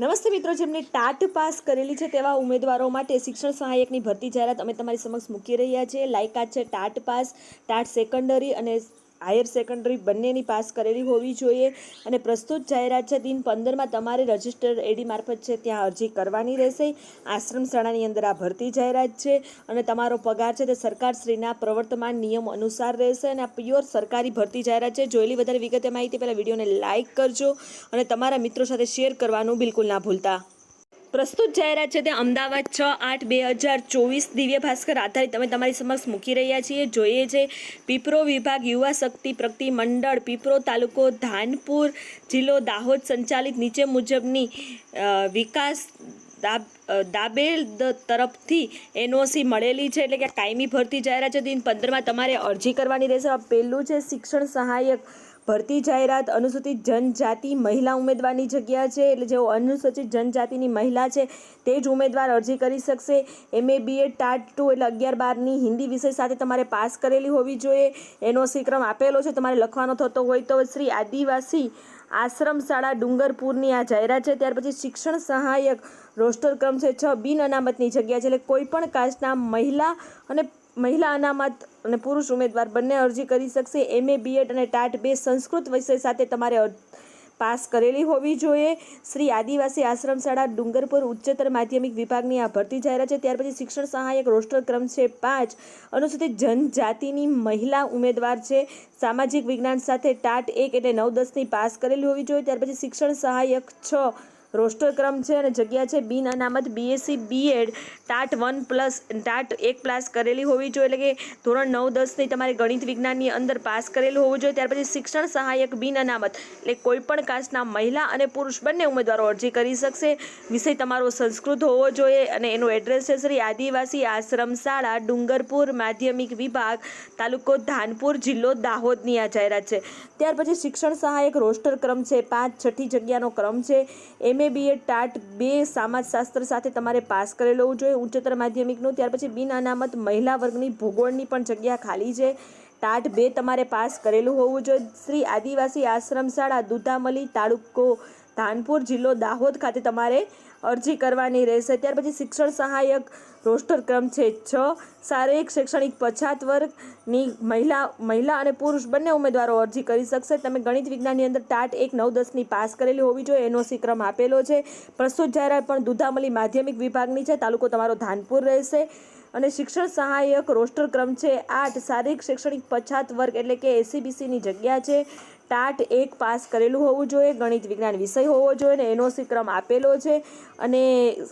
નમસ્તે મિત્રો, જેમને ટાટ પાસ કરેલી છે તેવા ઉમેદવારો માટે શિક્ષણ સહાયકની ભરતી જાહેરાત અમે તમારી સમક્ષ મૂકી રહ્યા છીએ. લાયકાત છે ટાટ પાસ, ટાટ સેકન્ડરી અને હાયર સેકન્ડરી બંનેની પાસ કરેલી હોવી જોઈએ અને પ્રસ્તુત જાહેરાત છે, દિન પંદરમાં તમારે રજિસ્ટર એડી મારફત છે, ત્યાં અરજી કરવાની રહેશે. આશ્રમ શાળાની અંદર આ ભરતી જાહેરાત છે અને તમારો પગાર છે તે સરકારશ્રીના પ્રવર્તમાન નિયમ અનુસાર રહેશે અને આ પ્યોર સરકારી ભરતી જાહેરાત છે. જોયેલી વધારે વિગતે માહિતી પહેલાં વિડીયોને લાઇક કરજો અને તમારા મિત્રો સાથે શેર કરવાનું બિલકુલ ના ભૂલતા. પ્રસ્તુત જાહેરાત છે તે અમદાવાદ છ આઠ બે હજાર ચોવીસ દિવ્ય ભાસ્કર આધારિત. અમે તમારી સમક્ષ મૂકી રહ્યા છીએ. જોઈએ છે, પીપરો વિભાગ, યુવા શક્તિ પ્રગતિ મંડળ, પીપરો તાલુકો ધાનપુર જિલ્લો દાહોદ સંચાલિત. નીચે મુજબની વિકાસ દાબ દાબેલ તરફથી એનઓસી મળેલી છે. એટલે કે કાયમી ભરતી જાહેરાત છે. દિન પંદરમાં તમારે અરજી કરવાની રહેશે. પહેલું છે, શિક્ષણ સહાયક ભરતી જાહેરાત અનુસૂચિત જનજાતિ મહિલા ઉમેદવારની જગ્યા છે, એટલે જેઓ અનુસૂચિત જનજાતિની મહિલા છે, તે જ ઉમેદવાર અરજી કરી શકશે. એમએ બીએડ ટાટ ટુ એટલે અગિયાર બારની હિન્દી વિષય સાથે તમારે પાસ કરેલી હોવી જોઈએ. એનો ક્રમ આપેલો છે, તમારે લખવાનો થતો હોય તો શ્રી આદિવાસી આશ્રમ શાળા ડુંગરપુરની આ જાહેરાત છે. ત્યાર પછી શિક્ષણ સહાયક રોસ્ટર ક્રમ છે, છ બિન અનામતની જગ્યા છે, એટલે કોઈ પણ કાસ્ટના મહિલા અને મહિલા અનામત અને પુરુષ ઉમેદવાર બંને અરજી કરી શકશે. એમએ બીએડ અને ટાટ બે સંસ્કૃત વિષય સાથે તમારે પાસ કરેલી હોવી જોઈએ. શ્રી આદિવાસી આશ્રમ શાળા ડુંગરપુર ઉચ્ચતર માધ્યમિક વિભાગની આ ભરતી જાહેરાત છે. ત્યાર પછી શિક્ષણ સહાયક રોસ્ટર ક્રમ છે પાંચ. અનુસૂચિત જનજાતિની મહિલા ઉમેદવાર છે. સામાજિક વિજ્ઞાન સાથે ટાટ એક એટલે નવ દસની પાસ કરેલી હોવી જોઈએ. ત્યાર પછી શિક્ષણ સહાયક છ. રોસ્ટર ક્રમ છે અને જગ્યા છે બિન અનામત BSc BEd TAT one plus, TAT એક પ્લસ કરેલી હોવી જોઈએ. એટલે કે ધોરણ નવ દસની તમારે ગણિત વિજ્ઞાનની અંદર પાસ કરેલું હોવું જોઈએ. ત્યાર પછી શિક્ષણ સહાયક બિન અનામત. એટલે કોઈ પણ કાસ્ટના મહિલા અને પુરુષ બંને ઉમેદવારો અરજી કરી શકશે. વિષય તમારો સંસ્કૃત હોવો જોઈએ અને એનું એડ્રેસ છે શ્રી આદિવાસી આશ્રમ શાળા, ડુંગરપુર માધ્યમિક વિભાગ, તાલુકો ધાનપુર જિલ્લો દાહોદની આ જાહેરાત છે. ત્યાર પછી શિક્ષણ સહાયક રોસ્ટર ક્રમ છે. પાંચ, છઠ્ઠી જગ્યાનો ક્રમ છે. એમએ બીએ ટાટ બે સમાજશાસ્ત્ર સાથે તમારે પાસ કરેલો હોવું જોઈએ. ઉચ્ચતર માધ્યમિકનું, ત્યાર પછી બિન અનામત મહિલા વર્ગની ભૂગોળની પણ જગ્યા ખાલી છે. ટાટ બે તમારે પાસ કરેલું હોવું જોઈએ. શ્રી આદિવાસી આશ્રમ શાળા દુધામલી તાલુકો ધાનપુર જિલ્લો દાહોદ ખાતે તમારે અરજી કરવાની રહેશે. ત્યાર પછી શિક્ષણ સહાયક રોસ્ટર ક્રમ છે છ. શારીરિક, શૈક્ષણિક પછાત વર્ગની મહિલા મહિલા અને પુરુષ બંને ઉમેદવારો અરજી કરી શકશે. તમે ગણિત વિજ્ઞાનની અંદર ટાટ એક, નવ દસની પાસ કરેલી હોવી જોઈએ. એનો ક્રમ આપેલો છે. પ્રસ્તુત જાહેરાત પણ દુધામલી માધ્યમિક વિભાગની છે. તાલુકો તમારો ધાનપુર રહેશે. અને શિક્ષણ સહાયક રોસ્ટર ક્રમ છે આઠ. શારીરિક, શૈક્ષણિક પછાત વર્ગ એટલે કે એસીબીસીની જગ્યા છે. ટાટ એક પાસ કરેલું હોવું જોઈએ, ગણિત વિજ્ઞાન વિષય હોવો જોઈએ અને એનઓસી ક્રમ આપેલો છે. અને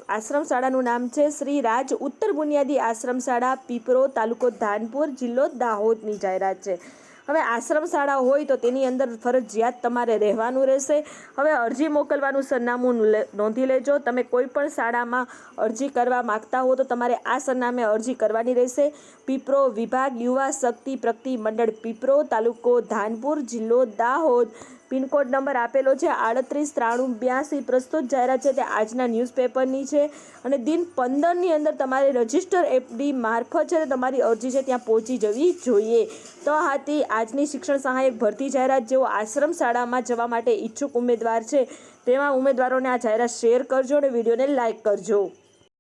આશ્રમ શાળાનું નામ છે શ્રી રાજ ઉત્તર બુનિયાદી આશ્રમ શાળા, પીપરો તાલુકો ધાનપુર જિલ્લો દાહોદની જાહેરાત છે. હવે આશ્રમ શાળા હોય તો તેની અંદર ફરજિયાત તમારે રહેવાનું રહેશે. હવે અરજી મોકલવાનું સરનામું નોંધી લેજો. તમે કોઈ પણ શાળામાં અરજી કરવા માગતા હો તો તમારે આ સરનામે અરજી કરવાની રહેશે. પીપરો વિભાગ યુવા શક્તિ પ્રગતિ મંડળ, પીપરો તાલુકો ધાનપુર જિલ્લો દાહોદ. પિનકોડ નંબર આપેલો છે આડત્રીસ ત્રાણું બ્યાસી. પ્રસ્તુત જાહેરાત છે તે આજના ન્યૂઝપેપરની છે અને દિન પંદરની અંદર તમારે રજિસ્ટર એફડી મારફત છે તમારી અરજી છે ત્યાં પહોંચી જવી જોઈએ. તો હાથી આજની શિક્ષણ સહાયક ભરતી જાહેરાત જેઓ આશ્રમ શાળામાં જવા માટે ઈચ્છુક ઉમેદવાર છે તેવા ઉમેદવારોને આ જાહેરાત શેર કરજો અને વિડીયોને લાઇક કરજો.